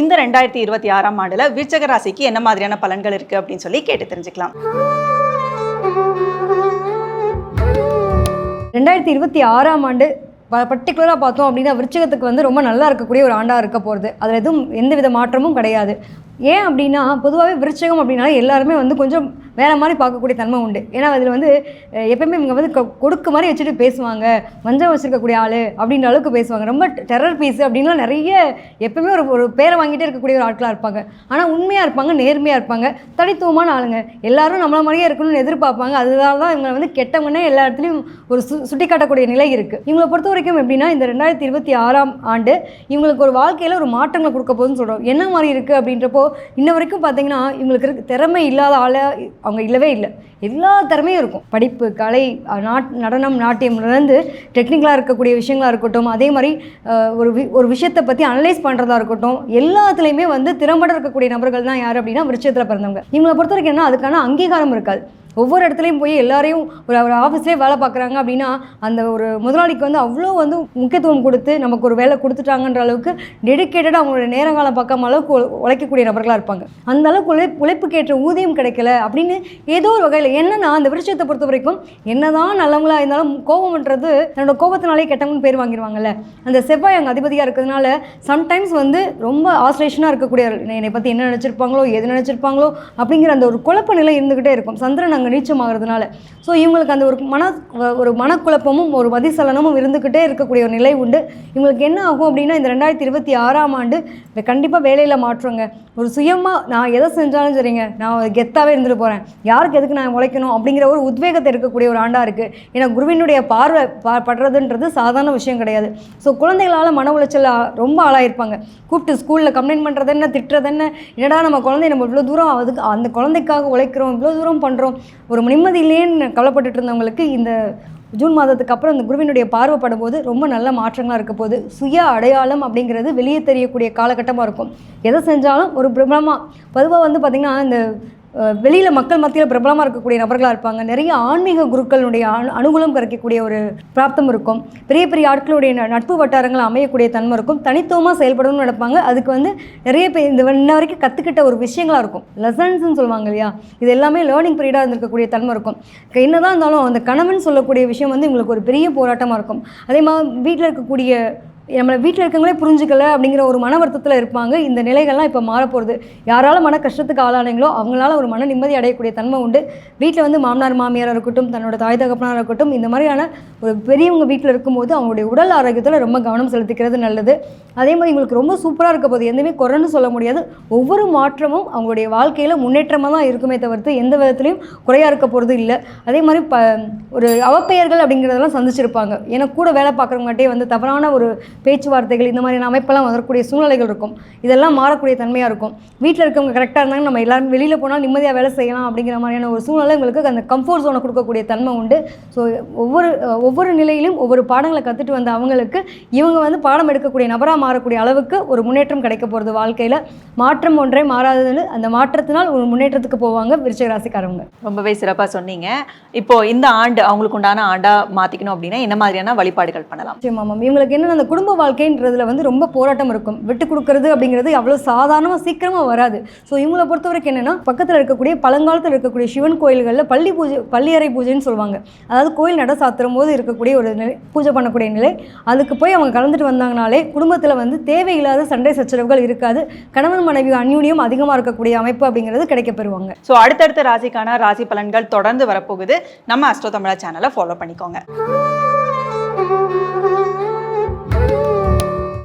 இந்த ரெண்டாயிரத்தி இருபத்தி ஆறாம் ஆண்டுல விருச்சக ராசிக்கு என்ன மாதிரியான பலன்கள் இருக்கு அப்படின்னு சொல்லி கேட்டு தெரிஞ்சுக்கலாம். ரெண்டாயிரத்தி இருபத்தி ஆறாம் ஆண்டு பர்டிகுலராக பார்த்தோம் அப்படின்னா விருச்சகத்துக்கு வந்து ரொம்ப நல்லா இருக்கக்கூடிய ஒரு ஆண்டாக இருக்க போகிறது அதில் எதுவும் எந்த வித மாற்றமும் கிடையாது. ஏன் அப்படின்னா பொதுவாகவே விருச்சகம் அப்படின்னாலே எல்லாருமே வந்து கொஞ்சம் வேறு மாதிரி பார்க்கக்கூடிய தன்மை உண்டு. ஏன்னா அதில் வந்து எப்பயுமே இவங்க வந்து கொடுக்க மாதிரி வச்சுட்டு பேசுவாங்க. மஞ்சள் வச்சுருக்கக்கூடிய ஆள் அப்படின்ற அளவுக்கு பேசுவாங்க. ரொம்ப டெரர் பீஸ் அப்படின்லாம் நிறைய எப்பயுமே ஒரு ஒரு பேரை வாங்கிட்டே இருக்கக்கூடிய ஒரு ஆட்களாக இருப்பாங்க. ஆனால் உண்மையாக இருப்பாங்க நேர்மையாக இருப்பாங்க தனித்துவமான ஆளுங்க. எல்லாரும் நம்மள மாதிரியே இருக்கணும்னு எதிர்பார்ப்பாங்க. அதனால தான் இவங்க வந்து கெட்டவங்கன்னே எல்லா இடத்துலையும் ஒரு சு சுட்டி காட்டக்கூடிய நிலை இருக்குது இவங்களை பொறுத்த வரைக்கும் எப்படின்னா இந்த ரெண்டாயிரத்தி இருபத்தி ஆறாம் ஆண்டு இவங்களுக்கு ஒரு வாழ்க்கையில் ஒரு மாற்றங்களை கொடுக்க போகுதுன்னு சொல்கிறோம் என்ன மாதிரி இருக்குது அப்படின்றப்போ இன்ன வரைக்கும் பார்த்தீங்கன்னா இவங்களுக்கு இருக்க திறமை இல்லாத ஆளாக அவங்க இல்லவே இல்லை. எல்லா திறமையும் இருக்கும். படிப்பு கலை நாட் நடனம் நாட்டியம்லேருந்து டெக்னிக்கலாக இருக்கக்கூடிய விஷயங்களாக இருக்கட்டும் அதே மாதிரி ஒரு வி ஒரு விஷயத்தை பற்றி அனலைஸ் பண்ணுறதா இருக்கட்டும் எல்லாத்துலேயுமே வந்து திறம்பட இருக்கக்கூடிய நபர்கள் தான் யார் அப்படின்னா விருட்சத்தில் பிறந்தவங்க. இவங்களை பொறுத்த வரைக்கும் என்ன அதுக்கான அங்கீகாரம் இருக்காது. ஒவ்வொரு இடத்துலையும் போய் எல்லாரையும் ஒரு ஒரு ஆஃபீஸ்லேயே வேலை பார்க்குறாங்க அப்படின்னா அந்த ஒரு முதலாளிக்கு வந்து அவ்வளோ வந்து முக்கியத்துவம் கொடுத்து நமக்கு ஒரு வேலை கொடுத்துட்டாங்கன்ற அளவுக்கு டெடிக்கேட்டடாக அவங்களோட நேரங்காலம் பார்க்காம அளவுக்கு உழைக்கக்கூடிய நபர்களாக இருப்பாங்க. அந்த அளவுக்கு உழை உழைப்புக்கேற்ற ஊதியம் கிடைக்கல அப்படின்னு ஏதோ ஒரு வகையில் என்னன்னா அந்த விருட்சத்தை பொறுத்த வரைக்கும் என்னதான் நல்லவங்களா இருந்தாலும் கோபம்ன்றது தன்னோட கோபத்தினாலே கெட்டவங்கன்னு பேர் வாங்கிடுவாங்கல்ல அந்த செவ்வாய் அங்கே அதிபதியாக இருக்கிறதுனால சம்டைம்ஸ் வந்து ரொம்ப ஆஸ்ட்ரேஷனாக இருக்கக்கூடிய என்னை பற்றி என்ன நினச்சிருப்பாங்களோ எது நினச்சிருப்பாங்களோ அப்படிங்கிற அந்த ஒரு குழப்ப நிலை இருந்துக்கிட்டே இருக்கும். சந்திரன் அங்கே நீச்சமாகிறதுனால. ஸோ இவங்களுக்கு அந்த ஒரு மன ஒரு மனக்குழப்பமும் ஒரு மதிசலனமும் இருந்துக்கிட்டே இருக்கக்கூடிய ஒரு நிலை உண்டு. இவங்களுக்கு என்ன ஆகும் அப்படின்னா இந்த ரெண்டாயிரத்தி இருபத்தி ஆறாம் ஆண்டு கண்டிப்பாக வேலையில் மாற்றுங்க. ஒரு சுயமாக நான் எதை செஞ்சாலும் சரிங்க. நான் கெத்தாகவே இருந்துட்டு போகிறேன் யாருக்கு எதுக்கு நான் உழைக்கணும் அப்படிங்கிற ஒரு உத்வேகத்தை இருக்கக்கூடிய ஒரு ஆண்டாக இருக்குது ஏன்னா குருவினுடைய பார்வை பா படுறதுன்றது சாதாரண விஷயம் கிடையாது. ஸோ குழந்தைகளால் மன உளைச்சல் ரொம்ப ஆளாயிருப்பாங்க. கூப்பிட்டு ஸ்கூலில் கம்ப்ளைண்ட் பண்ணுறது என்ன திட்டுறது என்ன என்னடா நம்ம குழந்தை நம்ம இவ்வளோ தூரம் அதுக்கு அந்த குழந்தைக்காக உழைக்கிறோம் இவ்வளோ தூரம் பண்ணுறோம் ஒரு நிம்மதியிலேன்னு கவலைப்பட்டுட்டு இருந்தவங்களுக்கு இந்த ஜூன் மாதத்துக்கு அப்புறம் இந்த குருவினுடைய பார்வைப்படும் போது ரொம்ப நல்ல மாற்றங்களாக இருக்க போகுது. சுய அடையாளம் அப்படிங்கிறது வெளியே தெரியக்கூடிய காலகட்டமாக இருக்கும். எதை செஞ்சாலும் ஒரு பிரபலமாக பொதுவாக வந்து பார்த்திங்கன்னா இந்த வெளியில் மக்கள் மத்தியில் பிரபலமாக இருக்கக்கூடிய நபர்களாக இருப்பாங்க. நிறைய ஆன்மீக குருக்களுடைய அனு அனுகூலம் கிடைக்கக்கூடிய ஒரு பிராப்தம் இருக்கும். பெரிய பெரிய ஆட்களுடைய ந- நட்பு வட்டாரங்கள் அமையக்கூடிய தன்மை இருக்கும். தனித்துவமாக செயல்படணும்னு நடப்பாங்க அதுக்கு வந்து நிறைய பேர் இந்த இன்ன வரைக்கும் கற்றுக்கிட்ட ஒரு விஷயங்களாக இருக்கும். லெசன்ஸ்னு சொல்லுவாங்க இல்லையா? இது எல்லாமே லேர்னிங் பீரியடாக இருந்திருக்கக்கூடிய தன்மை இருக்கும். என்னதான் இருந்தாலும் அந்த கணவன் சொல்லக்கூடிய விஷயம் வந்து இவங்களுக்கு ஒரு பெரிய போராட்டமாக இருக்கும். அதே மாதிரி வீட்டில் இருக்கக்கூடிய நம்மளை வீட்டில் இருக்கவங்களே புரிஞ்சுக்கல அப்படிங்கிற ஒரு மன வருத்தத்தில் இருப்பாங்க. இந்த நிலைகள்லாம் இப்போ மாறப்போகிறது யாரால மன கஷ்டத்துக்கு ஆளானீங்களோ அவங்களால ஒரு மன நிம்மதி அடையக்கூடிய தன்மை உண்டு. வீட்டில் வந்து மாமனார் மாமியாராக இருக்கட்டும் தன்னோட தாய் தகப்பனாக இருக்கட்டும் இந்த மாதிரியான ஒரு பெரியவங்க வீட்டில் இருக்கும்போது அவங்களுடைய உடல் ஆரோக்கியத்தில் ரொம்ப கவனம் செலுத்திக்கிறது நல்லது. அதே மாதிரி உங்களுக்கு ரொம்ப சூப்பராக இருக்க போது எதுவுமே குறைன்னு சொல்ல முடியாது. ஒவ்வொரு மாற்றமும் அவங்களுடைய வாழ்க்கையில் முன்னேற்றமாக தான் இருக்குமே தவிர்த்து எந்த விதத்துலையும் குறையாக இருக்க போகிறது இல்லை. அதே மாதிரி ப ஒரு அவப்பெயர்கள் அப்படிங்கிறதெல்லாம் சந்திச்சிருப்பாங்க. ஏன்னா கூட வேலை பார்க்குறவங்ககிட்டே வந்து தவறான ஒரு பேச்சுவார்த்தைகள் இந்த மாதிரியான அமைப்பெல்லாம் வரக்கூடிய சூழ்நிலைகள் இருக்கும். இதெல்லாம் மாறக்கூடிய தன்மையாக இருக்கும். வீட்டில் இருக்கவங்க கரெக்டாக இருந்தாங்க நம்ம எல்லாரும் வெளியில் போனால் நிம்மதியாக வேலை செய்யலாம் அப்படிங்கிற மாதிரியான ஒரு சூழ்நிலை உங்களுக்கு அந்த கம்ஃபர்ட் ஜோனை கொடுக்கக்கூடிய தன்மை உண்டு. ஸோ ஒவ்வொரு ஒவ்வொரு நிலையிலும் ஒவ்வொரு பாடங்களை கற்றுட்டு வந்த அவங்களுக்கு இவங்க வந்து பாடம் எடுக்கக்கூடிய நபராக மாறக்கூடிய அளவுக்கு ஒரு முன்னேற்றம் கிடைக்க போகிறது வாழ்க்கையில். மாற்றம் ஒன்றே மாறாததுன்னு அந்த மாற்றத்தினால் ஒரு முன்னேற்றத்துக்கு போவாங்க விருச்சிக ராசிக்காரவங்க ரொம்பவே சிறப்பா சொன்னீங்க. இப்போ இந்த ஆண்டு அவங்களுக்கு உண்டான ஆண்டா மாத்திக்கணும் அப்படின்னா என்ன மாதிரியான வழிபாடுகள் பண்ணலாம்? மேம் இவங்களுக்கு என்னன்னா அந்த குடும்ப குடும்ப வாழ்க்கைன்றதுல வந்து ரொம்ப போராட்டம் இருக்கும். விட்டு கொடுக்கறது அப்படிங்கிறது அவ்வளோ சாதாரணமாக சீக்கிரமாக வராது. ஸோ இவங்களை பொறுத்த வரைக்கும் என்னென்னா பக்கத்தில் இருக்கக்கூடிய பழங்காலத்தில் இருக்கக்கூடிய சிவன் கோயில்களில் பள்ளி பூஜை பள்ளியறை பூஜைன்னு சொல்லுவாங்க. அதாவது கோயில் நட சாத்துறும் போது இருக்கக்கூடிய ஒரு நிலை பூஜை பண்ணக்கூடிய நிலை. அதுக்கு போய் அவங்க கலந்துட்டு வந்தாங்கனாலே குடும்பத்தில் வந்து தேவையில்லாத சண்டை சச்சரவுகள் இருக்காது. கணவன் மனைவி அந்யூனியம் அதிகமாக இருக்கக்கூடிய அமைப்பு அப்படிங்கிறது கிடைக்கப்பெறுவாங்க ஸோ அடுத்தடுத்த ராசிக்கான ராசி பலன்கள் தொடர்ந்து வரப்போகுது. நம்ம அஸ்ட்ரோ தமிழா சேனலை ஃபாலோ பண்ணிக்கோங்க.